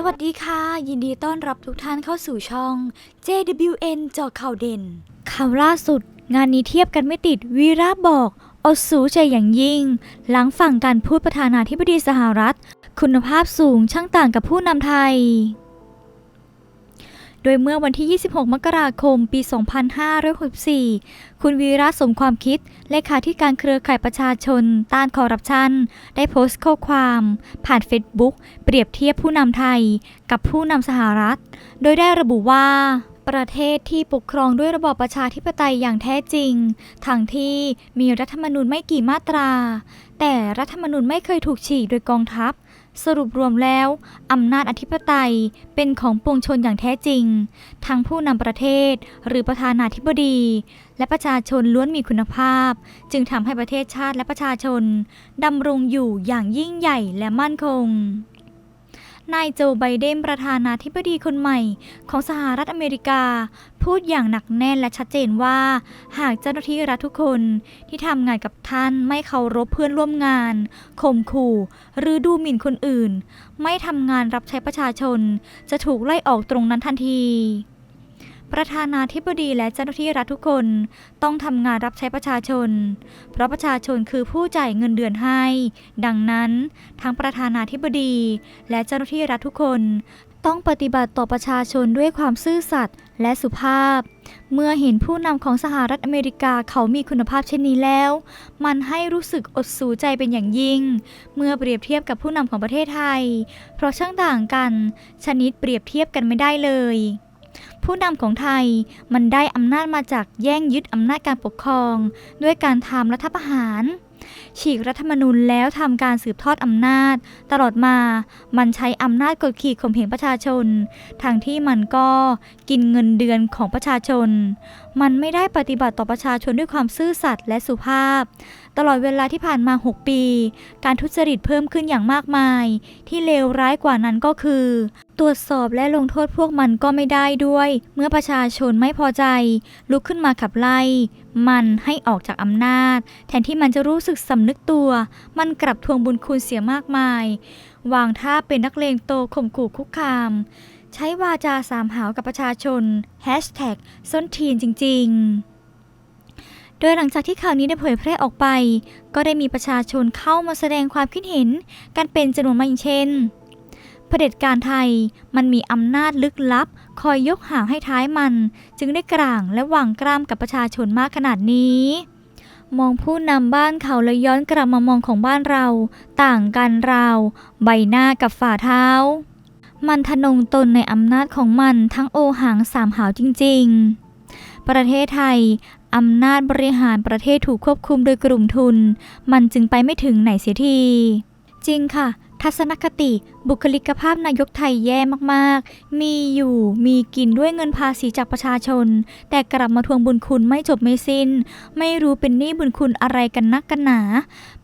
สวัสดีค่ะ ยินดีต้อนรับทุกท่านเข้าสู่ช่อง JWN เจอข่าวเด่นข่าวล่าสุด งานนี้เทียบกันไม่ติดวีระบอกอดสูใจอย่างยิ่ง หลังฝั่งการพูดประธานาธิบดีสหรัฐ คุณภาพสูงช่างต่างกับผู้นำไทย โดยเมื่อวันที่ 26 มกราคม ปี 2564 คุณวีระสมความคิด เลขาธิการเครือข่ายประชาชน ต้านคอร์รัปชัน ได้โพสต์ข้อความ ผ่านเฟซบุ๊กเปรียบเทียบผู้นำไทย กับผู้นำสหรัฐ โดยได้ระบุว่าประเทศที่ปกครองด้วยระบอบประชาธิปไตยอย่างแท้จริง ทั้งที่มีรัฐธรรมนูญไม่กี่มาตรา แต่รัฐธรรมนูญไม่เคยถูกฉีกโดยกองทัพ สรุปรวมแล้ว อำนาจอธิปไตยเป็นของปวงชนอย่างแท้จริง ทั้งผู้นำประเทศหรือประธานาธิบดี และประชาชนล้วนมีคุณภาพ จึงทำให้ประเทศชาติและประชาชนดำรงอยู่อย่างยิ่งใหญ่และมั่นคงนายโจไบเดนประธานาธิบดีคนใหม่ของสหรัฐอเมริกา พูดอย่างหนักแน่นและชัดเจนว่า หากเจ้าหน้าที่รัฐทุกคนที่ทำงานกับท่านไม่เคารพเพื่อนร่วมงานข่มขู่ หรือดูหมิ่นคนอื่น ไม่ทำงานรับใช้ประชาชน จะถูกไล่ออกตรงนั้นทันทีประธานาธิบดีและเจ้าหน้าที่รัฐทุกคนต้องทำงานรับใช้ประชาชน เพราะประชาชนคือผู้จ่ายเงินเดือนให้ ดังนั้นทั้งประธานาธิบดีและเจ้าหน้าที่รัฐทุกคน ต้องปฏิบัติต่อประชาชนด้วยความซื่อสัตย์และสุภาพ เมื่อเห็นผู้นำของสหรัฐอเมริกาเขามีคุณภาพเช่นนี้แล้ว มันให้รู้สึกอดสูใจเป็นอย่างยิ่ง เมื่อเปรียบเทียบกับผู้นำของประเทศไทย เพราะช่างต่างกัน ชนิดเปรียบเทียบกันไม่ได้เลยผู้นำของไทยมันได้อำนาจมาจากแย่งยึดอำนาจการปกครอง ด้วยการทำรัฐประหาร ฉีกรัฐธรรมนูญแล้วทำการสืบทอดอำนาจ ตลอดมา มันใช้อำนาจกดขี่ข่มเหงประชาชนทางที่มันก็กินเงินเดือนของประชาชนมันไม่ได้ปฏิบัติต่อประชาชนด้วยความซื่อสัตย์และสุภาพ ตลอดเวลาที่ผ่านมา 6 ปี การทุจริตเพิ่มขึ้นอย่างมากมาย ที่เลวร้ายกว่านั้นก็คือ ตรวจสอบและลงโทษพวกมันก็ไม่ได้ด้วย เมื่อประชาชนไม่พอใจ ลุกขึ้นมาขับไล่ มันให้ออกจากอำนาจ แทนที่มันจะรู้สึกสำนึกตัว มันกลับทวงบุญคุณเสียมากมาย วางท่าเป็นนักเลงโตข่มขู่คุกคาม ใช้วาจาสามหาวกับประชาชนแฮชแท็กส้นทีนจริง ๆโดยหลังจากที่ข่าวนี้ได้เผยแพร่ออกไป ก็ได้มีประชาชนเข้ามาแสดงความคิดเห็น กันเป็นจำนวนมากอย่างเช่น เผด็จการไทยมันมีอำนาจลึกลับ คอยยกหางให้ท้ายมัน จึงได้กลางและหว่างกล้ามกับประชาชนมากขนาดนี้ มองผู้นำบ้านเขาแล้วย้อนกลับมามองของบ้านเรา ต่างกันราว ใบหน้ากับฝ่าเท้า มันทะนงตนในอำนาจของมันทั้งโอหังสามหาวจริง ๆ ประเทศไทยอำนาจบริหารประเทศถูกควบคุมโดยกลุ่มทุน มันจึงไปไม่ถึงไหนเสียที จริงค่ะ ทัศนคติ บุคลิกภาพนายกไทยแย่มากๆ มีอยู่มีกินด้วยเงินภาษีจากประชาชน แต่กลับมาทวงบุญคุณไม่จบไม่สิ้น ไม่รู้เป็นหนี้บุญคุณอะไรกันนักกันหนา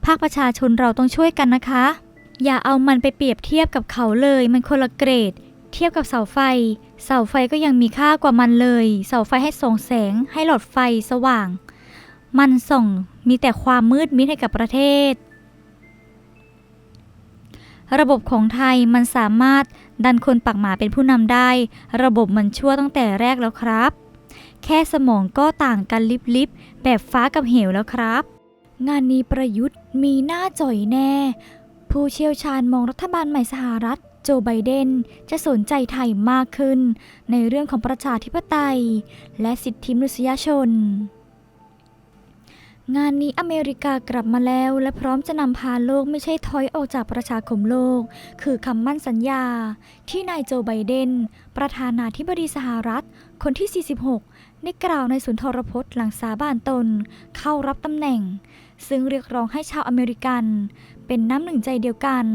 ภาคประชาชนเราต้องช่วยกันนะคะ อย่าเอามันไปเปรียบเทียบกับเขาเลย มันคนละเกรด เทียบกับเสาไฟ เสาไฟก็ยังมีค่ากว่ามันเลย เสาไฟให้ส่องแสง ให้หลอดไฟสว่าง มันส่องมีแต่ความมืดมิดให้กับประเทศ ระบบของไทยมันสามารถดันคนปากหมาเป็นผู้นำได้ ระบบมันชั่วตั้งแต่แรกแล้วครับ แค่สมองก็ต่างกันลิบๆแบบฟ้ากับเหวแล้วครับ งานนี้ประยุทธ์มีหน้าจ่อยแน่ ผู้เชี่ยวชาญมองรัฐบาลใหม่สหรัฐ โจไบเดน จะสนใจไทยมากขึ้น ในเรื่องของประชาธิปไตย และสิทธิมนุษยชน งานนี้อเมริกากลับมาแล้ว และพร้อมจะนำพาโลกไม่ใช่ถอยออกจากประชาคมโลก คือคำมั่นสัญญา ที่นายโจไบเดน ประธานาธิบดีสหรัฐ คนที่ 46ได้กล่าวในสุนทรพจน์หลังสาบานตน เข้ารับตำแหน่ง ซึ่งเรียกร้องให้ชาวอเมริกันเป็นน้ำหนึ่งใจเดียวกัน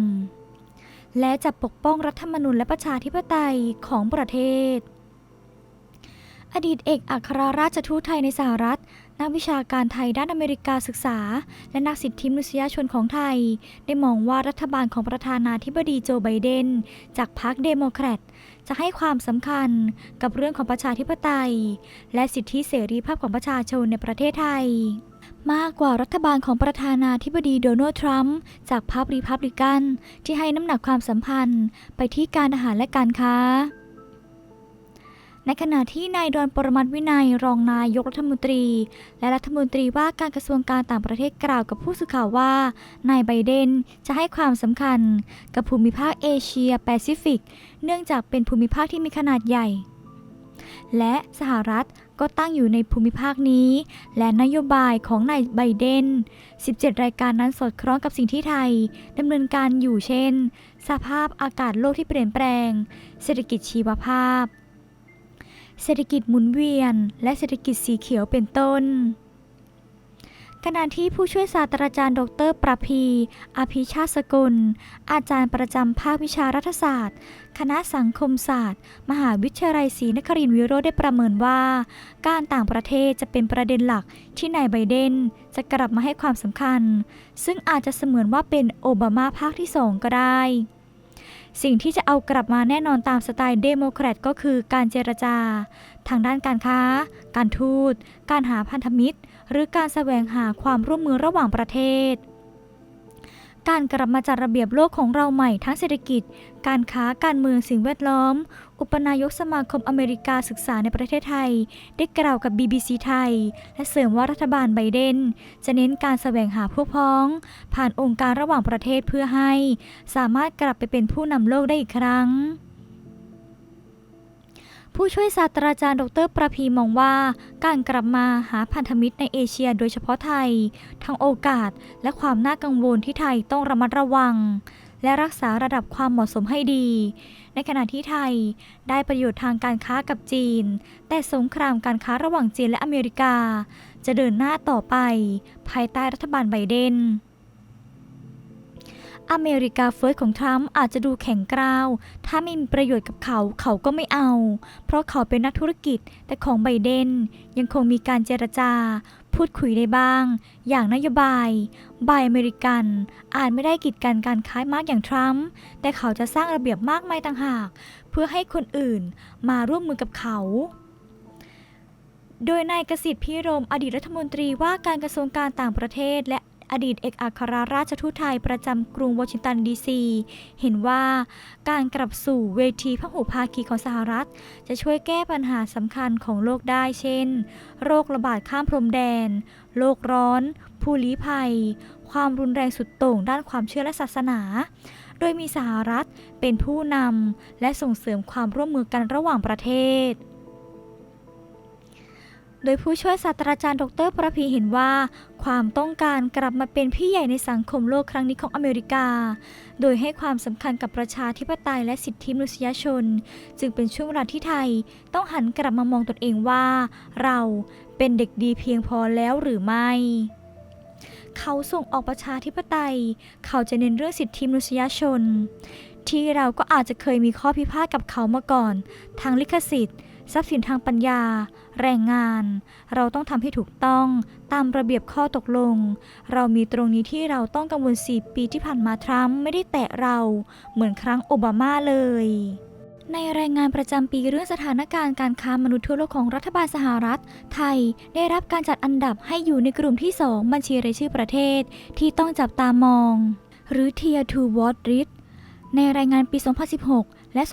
และจะปกป้องรัฐธรรมนูญและประชาธิปไตยของประเทศ อดีตเอกอัครราชทูตไทยในสหรัฐ นักวิชาการไทยด้านอเมริกาศึกษา และนักสิทธิมนุษยชนของไทย ได้มองว่ารัฐบาลของประธานาธิบดีโจไบเดน จากพรรคเดโมแครต จะให้ความสำคัญกับเรื่องของประชาธิปไตย และสิทธิเสรีภาพของประชาชนในประเทศไทย มากกว่ารัฐบาลของประธานาธิบดีโดนัลด์ทรัมป์จากพรรครีพับลิกันที่ให้น้ำหนักความสัมพันธ์ไปที่การอาหารและการค้า ในขณะที่นายดอนปรมัตถ์วินัยรองนายกรัฐมนตรี และรัฐมนตรีว่าการกระทรวงการต่างประเทศกล่าวกับผู้สื่อข่าวว่า นายไบเดนจะให้ความสำคัญกับภูมิภาคเอเชียแปซิฟิก เนื่องจากเป็นภูมิภาคที่มีขนาดใหญ่ และสหรัฐก็ตั้งอยู่ในภูมิภาคนี้ และนโยบายของนายไบเดน 17 รายการนั้นสอดคล้องกับสิ่งที่ไทยดำเนินการอยู่เช่น สภาพอากาศโลกที่เปลี่ยนแปลง เศรษฐกิจชีวภาพ เศรษฐกิจหมุนเวียน และเศรษฐกิจสีเขียวเป็นต้นขณะที่ผู้ช่วยศาสตราจารย์ ดร ประพี อภิชาติสกุล อาจารย์ประจำภาควิชารัฐศาสตร์ คณะสังคมศาสตร์ มหาวิทยาลัยศรีนครินทร์วิโรธได้ประเมินว่า การต่างประเทศจะเป็นประเด็นหลักที่นายไบเดนจะกลับมาให้ความสำคัญ ซึ่งอาจจะเสมือนว่าเป็นโอบามาภาคที่สองก็ได้ สิ่งที่จะเอากลับมาแน่นอนตามสไตล์เดโมแครตก็คือการเจรจา ทางด้านการค้า การทูต การหาพันธมิตร หรือการแสวงหาความร่วมมือระหว่างประเทศ การกลับมาจัดระเบียบโลกของเราใหม่ทั้งเศรษฐกิจ การค้าการเมืองสิ่งแวดล้อม อุปนายกสมาคมอเมริกาศึกษาในประเทศไทย ได้กล่าวกับ BBC ไทย และเสริมว่ารัฐบาลไบเดน จะเน้นการแสวงหาพวกพ้อง ผ่านองค์การระหว่างประเทศเพื่อให้ สามารถกลับไปเป็นผู้นำโลกได้อีกครั้ง ผู้ช่วยศาสตราจารย์ดรประพีมองว่า การกลับมาหาพันธมิตรในเอเชียโดยเฉพาะไทย ทั้งโอกาสและความน่ากังวลที่ไทยต้องระมัดระวัง และรักษาระดับความเหมาะสมให้ดี ในขณะที่ไทยได้ประโยชน์ทางการค้ากับจีน แต่สงครามการค้าระหว่างจีนและอเมริกา จะเดินหน้าต่อไป ภายใต้รัฐบาลไบเดน อเมริกาเฟิร์สของทรัมป์อาจจะดูแข็งกร้าว ถ้าไม่มีประโยชน์กับเขาเขาก็ไม่เอา เพราะเขาเป็นนักธุรกิจ แต่ของไบเดนยังคงมีการเจรจา พูดคุยได้บ้าง อย่างนโยบายบายอเมริกันอาจไม่ได้กีดกันการค้ามากอย่างทรัมป์ แต่เขาจะสร้างระเบียบมากมายต่างหาก เพื่อให้คนอื่นมาร่วมมือกับเขาโดยนายกสิทธิ์พิรม อดีตรัฐมนตรีว่าการกระทรวงการต่างประเทศ และ อดีตเอกอัครราชทูตไทยประจำกรุงวอชิงตันดีซี เห็นว่าการกลับสู่เวทีพหุภาคีของสหรัฐ จะช่วยแก้ปัญหาสำคัญของโลกได้เช่น โรคระบาดข้ามพรมแดน โลกร้อน ผู้ลี้ภัย ความรุนแรงสุดโต่งด้านความเชื่อและศาสนา โดยมีสหรัฐเป็นผู้นำและส่งเสริมความร่วมมือกันระหว่างประเทศ โดยผู้ช่วยศาสตราจารย์ดรประพีเห็นว่า ความต้องการกลับมาเป็นพี่ใหญ่ในสังคมโลกครั้งนี้ของอเมริกา โดยให้ความสำคัญกับประชาธิปไตยและสิทธิมนุษยชน จึงเป็นช่วงเวลาที่ไทย ต้องหันกลับมามองตนเองว่า เราเป็นเด็กดีเพียงพอแล้วหรือไม่เขาส่งออกประชาธิปไตย เขาจะเน้นเรื่องสิทธิมนุษยชน ที่เราก็อาจจะเคยมีข้อพิพาทกับเขามาก่อน ทางลิขสิทธิ์ ทรัพย์สินทางปัญญา แรงงาน เราต้องทำให้ถูกต้องตามระเบียบข้อตกลง เรามีตรงนี้ที่เราต้องกังวล 4 ปีที่ผ่านมาทรัมป์ไม่ได้แตะเราเหมือนครั้งโอบามาเลยในรายงานประจำปีเรื่องสถานการณ์การค้ามนุษย์ทั่วโลกของรัฐบาลสหรัฐ ไทยได้รับการจัดอันดับให้อยู่ในกลุ่มที่ 2 บัญชีรายชื่อประเทศที่ต้องจับตามอง หรือ Tier 2 Watch List ในรายงานปี 2016 และ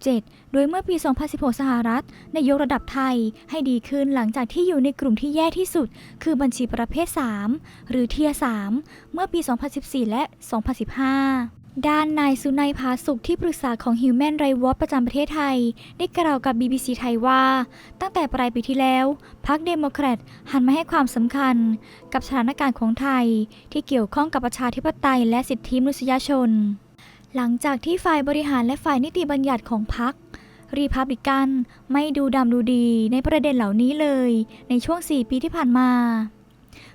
2017 โดยเมื่อปี 2016 สหรัฐได้ยกระดับไทยให้ดีขึ้นหลังจากที่อยู่ในกลุ่มที่แย่ที่สุด คือบัญชีประเภท 3 หรือเทีย3เมื่อปี 2014 และ 2015ด้านนายสุนัยภาสุขที่ปรึกษาของ Human Rights Watch ประจำประเทศไทย ได้กล่าวกับ BBC ไทยว่า ตั้งแต่ปลายปีที่แล้ว พรรคเดโมแครตหันมาให้ความสำคัญ กับสถานการณ์ของไทย ที่เกี่ยวข้องกับประชาธิปไตยและสิทธิมนุษยชน หลังจากที่ฝ่ายบริหารและฝ่ายนิติบัญญัติของพรรครีพับลิกันไม่ดูดำดูดีในประเด็นเหล่านี้เลย ในช่วง 4 ปีที่ผ่านมา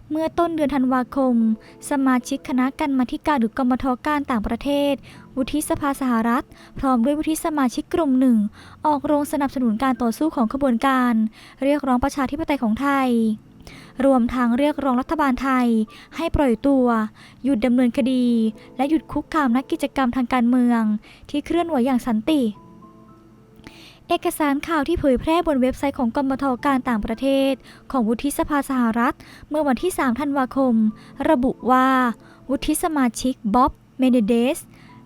เมื่อต้นเดือนธันวาคม สมาชิกคณะกรรมาการหรือกรมทการต่างประเทศ วุฒิสภาสหรัฐ พร้อมด้วยวุฒิสมาชิกกลุ่มหนึ่ง ออกโรงสนับสนุนการต่อสู้ของขบวนการ เรียกร้องประชาธิปไตยของไทย รวมทั้งเรียกร้องรัฐบาลไทย ให้ปล่อยตัว หยุดดำเนินคดี และหยุดคุกคามนักกิจกรรมทางการเมือง ที่เคลื่อนไหวอย่างสันติ เอกสารข่าวที่เผยแพร่บนเว็บไซต์ของกรมทการต่างประเทศ ของวุฒิสภาสหรัฐ เมื่อวันที่ 3 ธันวาคม ระบุว่า วุฒิสมาชิกบ๊อบเมเนเดส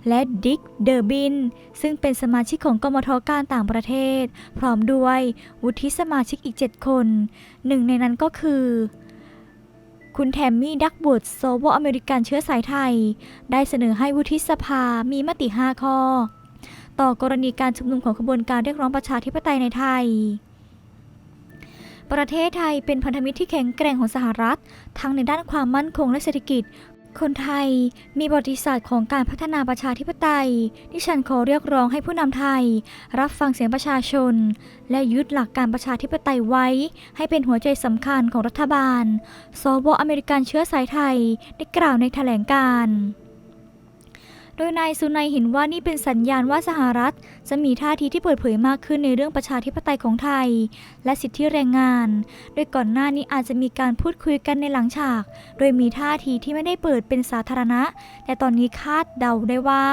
และดิกเดอร์บิน ซึ่งเป็นสมาชิกของกมทการต่างประเทศ พร้อมด้วยวุฒิสมาชิกอีก 7 คน หนึ่งในนั้นก็คือ คุณแทมมี่ดักบูดโซโวอเมริกันเชื้อสายไทย ได้เสนอให้วุฒิสภามีมติ 5 ข้อ ต่อกรณีการชุมนุมของขบวนการเรียกร้องประชาธิปไตยในไทยประเทศไทยเป็นพันธมิตรที่แข็งแกร่งของสหรัฐ ทั้งในด้านความมั่นคงและเศรษฐกิจ คนไทยมีบระวัติศาสตร์ของการพัฒนาประชาธิปไตย ที่ฉันขอเรียกร้องให้ผู้นำไทย รับฟังเสียงประชาชน และยึดหลักการประชาธิปไตยไว้ ให้เป็นหัวใจสำคัญของรัฐบาล สวอเมริกันเชื้อสายไทยได้กล่าวในแถลงการณ์ โดยนายสุนัยเห็นว่านี่เป็นสัญญาณว่าสหรัฐ จะมีท่าทีที่เปิดเผยมากขึ้นในเรื่องประชาธิปไตยของไทย และสิทธิแรงงาน โดยก่อนหน้านี้อาจจะมีการพูดคุยกันในหลังฉาก โดยมีท่าทีที่ไม่ได้เปิดเป็นสาธารณะ แต่ตอนนี้คาดเดาได้ว่า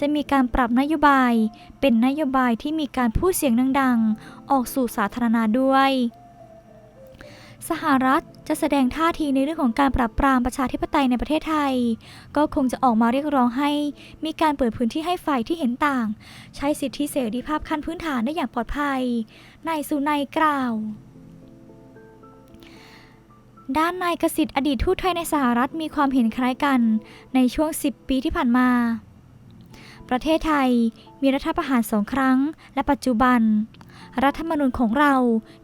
จะมีการปรับนโยบาย เป็นนโยบายที่มีการพูดเสียงดังๆ ออกสู่สาธารณะด้วย สหรัฐจะแสดงท่าทีในเรื่องของการปราบปรามประชาธิปไตยในประเทศไทย ก็คงจะออกมาเรียกร้องให้ มีการเปิดพื้นที่ให้ฝ่ายที่เห็นต่าง ใช้สิทธิเสรีภาพขั้นพื้นฐานได้อย่างปลอดภัยนายสุนัยกล่าว ด้านนายกสิทธิ์อดีตทูตไทยในสหรัฐมีความเห็นคล้ายกันในช่วง 10 ปีที่ผ่านมา ประเทศไทยมีรัฐประหารสองครั้ง และปัจจุบัน รัฐธรรมนูญของเรา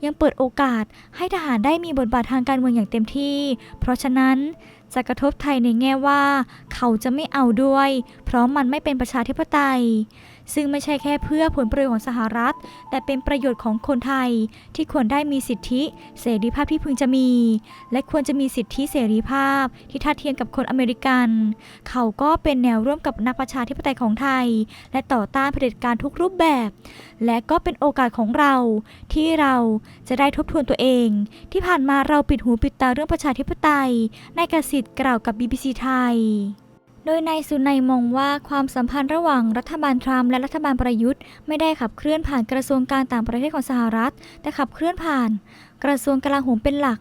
ยังเปิดโอกาสให้ทหารได้มีบทบาททางการเมืองอย่างเต็มที่ เพราะฉะนั้นจะกระทบไทยในแง่ว่า เขาจะไม่เอาด้วย เพราะมันไม่เป็นประชาธิปไตย ซึ่งไม่ใช่แค่เพื่อผลประโยชน์ของสหรัฐ แต่เป็นประโยชน์ของคนไทยที่ควรได้มีสิทธิเสรีภาพที่พึงจะมี และควรจะมีสิทธิเสรีภาพที่ทัดเทียมกับคนอเมริกัน เขาก็เป็นแนวร่วมกับนักประชาธิปไตยของไทย และต่อต้านเผด็จการทุกรูปแบบ และก็เป็นโอกาสของเรา ที่เราจะได้ทบทวนตัวเอง ที่ผ่านมาเราปิดหูปิดตาเรื่องประชาธิปไตยนายกสิทธิ์กล่าวกับ BBC ไทย โดยนายสุนัยมองว่าความสัมพันธ์ระหว่างรัฐบาลทรัมป์และรัฐบาลประยุทธ์ไม่ได้ขับเคลื่อนผ่านกระทรวงการต่างประเทศของสหรัฐ แต่ขับเคลื่อนผ่าน กระทรวงกลาโหมเป็นหลัก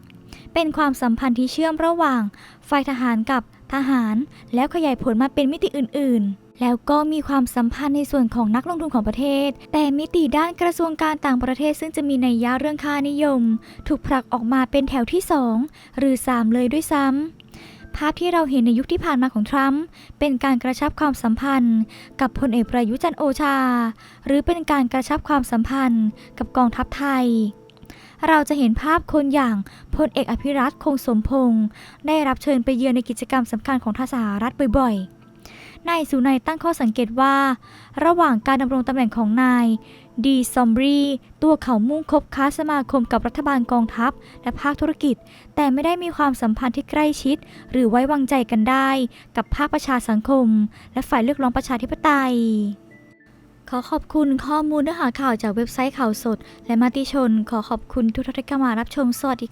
เป็นความสัมพันธ์ที่เชื่อมระหว่างฝ่ายทหารกับทหาร แล้วขยายผลมาเป็นมิติอื่น ๆแล้วก็มีความสัมพันธ์ในส่วนของนักลงทุนของประเทศ แต่มิติด้านกระทรวงการต่างประเทศซึ่งจะมีในยยะเรื่องค่านิยม ถูกผลักออกมาเป็นแถวที่ 2 หรือ 3 เลยด้วยซ้ำ ภาพที่เราเห็นในยุคที่ผ่านมาของทรัมป์เป็นการกระชับความสัมพันธ์ กับพลเอกประยุจันโอชา หรือเป็นการกระชับความสัมพันธ์ กับกองทัพไทย เราจะเห็นภาพคนอย่างพลเอกอภิรัตคงสมพงศ์ได้รับเชิญไปเยือนในกิจกรรมสำคัญของทางสหรัฐบ่อยๆนายสุนัยตั้งข้อสังเกตว่า ระหว่างการดำรงตำแหน่งของนาย ดีซอมบรีตัวเขามุ่งคบค้าสมาคมกับรัฐบาลกองทัพ และภาคธุรกิจ แต่ไม่ได้มีความสัมพันธ์ที่ใกล้ชิด หรือไว้วางใจกันได้ กับภาคประชาสังคม และฝ่ายเรียกร้องประชาธิปไตย ขอขอบคุณข้อมูลเนื้อหาข่าวจากเว็บไซต์ข่าวสด และมาติชน ขอขอบคุณทุกท่านที่เข้ามารับชมสวัสดีค่ะ